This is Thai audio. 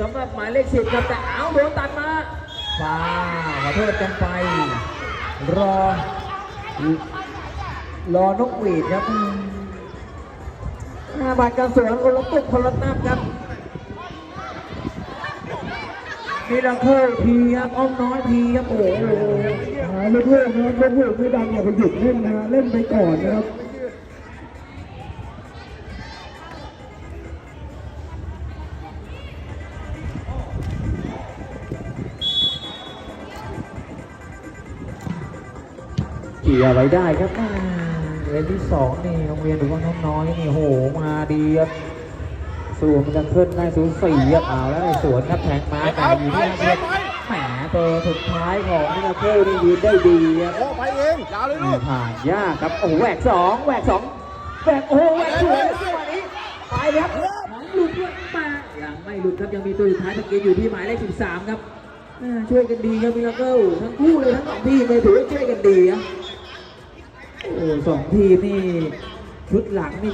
สำหรับหมายเลขสิบครับแต่เอาโดนตัดมาฟ้าขอโทษกันไป รอ รอนกหวีดครับอืมหน้าบาดการสวนคนละตุกคนละตับครับมิราเคิลพีครับอ้อมน้อยพีครับโอ้โหหาลูกเพื่อนนะครับลูกเพื่อนไม่ดังอย่าไปหยุดเล่นนะฮะเล่นไปก่อนนะครับ เกี่ยวไว้ได้ครับอ่าเลนที่สองนี่โรงเรียนหรือว่าน้องน้อยนี่โหมาดีครับส่วนมันจะขึ้นได้สูสีครับเอาแล้วในสวนครับแทงมาแต่อยู่ที่นักเรียนแหมตัวสุดท้ายของมิราเคิลนี่ยืนได้ดีครับโอ้ไปเองยาวเลยลูกผ่านยากครับโอ้โหแหวกสองแหวกสองแหวกโอ้โหแหวกสวยจังหวะนี้ไปเลยครับของหลุดด้วยมายังไม่หลุดครับยังมีตัวสุดท้ายตะเกียบอยู่ที่หมายเลข13ครับอ่าช่วยกันดีครับมิราเคิลทั้งคู่เลยทั้งสองทีมเลยถือว่าช่วยกันดีครับ โอ้สองทีมนี่ชุดหลังนี่